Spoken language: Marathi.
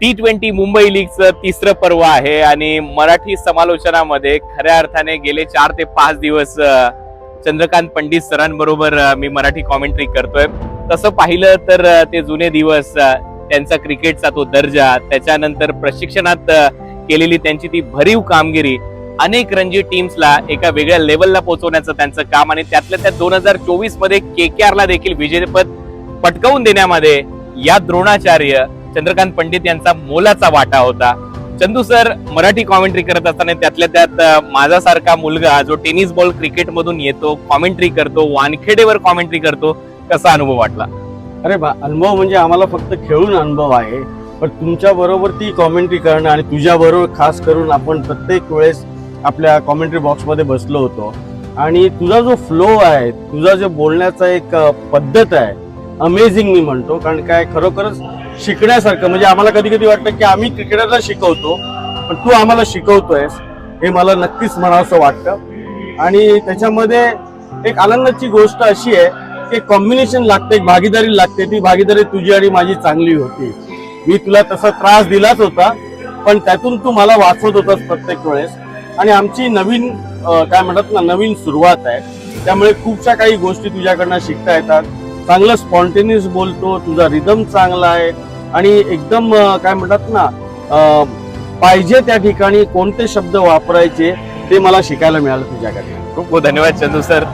टी ट्वेंटी मुंबई लीगचं तिसरं पर्व आहे आणि मराठी समालोचनामध्ये खऱ्या अर्थाने गेले चार ते पाच दिवस चंद्रकांत पंडित सरांबरोबर मी मराठी कॉमेंट्री करतोय. तसं पाहिलं तर ते जुने दिवस त्यांचा क्रिकेटचा तो दर्जा त्याच्यानंतर प्रशिक्षणात केलेली त्यांची ती भरीव कामगिरी अनेक रणजी टीम्सला एका वेगळ्या लेवलला पोहोचवण्याचं त्यांचं काम आणि त्यातल्या त्यात दोन हजार चोवीसमध्ये के ला देखील विजेतेपद पटकावून देण्यामध्ये या द्रोणाचार्य चंद्रकांत पंडित यांचा मोलाचा वाटा होता. चंदू सर मराठी कॉमेंट्री करत असताना त्यातल्या त्यात माझ्यासारखा मुलगा जो टेनिस बॉल क्रिकेटमधून येतो कॉमेंट्री करतो वानखेडेवर कॉमेंट्री करतो कसा अनुभव वाटला? अरे बा अनुभव म्हणजे आम्हाला फक्त खेळून अनुभव आहे. पण तुमच्या बरोबर ती कॉमेंट्री करणं आणि तुझ्या बरोबर खास करून आपण प्रत्येक वेळेस आपल्या कॉमेंट्री बॉक्समध्ये बसलो होतो. आणि तुझा जो फ्लो आहे तुझा जो बोलण्याचा एक पद्धत आहे अमेझिंग मी म्हणतो. कारण काय खरोखरच शिकण्यासारखं म्हणजे आम्हाला कधी कधी वाटतं की आम्ही क्रिकेटरला शिकवतो पण तू आम्हाला शिकवतोयस हे मला नक्कीच म्हणावंसं वाटतं. आणि त्याच्यामध्ये एक आनंदाची गोष्ट अशी आहे की कॉम्बिनेशन लागते एक भागीदारी लागते ती भागीदारी तुझी आणि माझी चांगली होती. मी तुला तसा त्रास दिलाच होता पण त्यातून तू मला वाचवत होतास प्रत्येक वेळेस. आणि आमची नवीन काय म्हणतात ना नवीन सुरुवात आहे. त्यामुळे खूपशा काही गोष्टी तुझ्याकडनं शिकता येतात. चांगलं स्पॉन्टेनियस बोलतो तुझा रिदम चांगला आहे. आणि एकदम काय म्हणतात ना पाहिजे त्या ठिकाणी कोणते शब्द वापरायचे ते मला शिकायला मिळालं तुझ्याकडे खूप खूप धन्यवाद चंदू सर.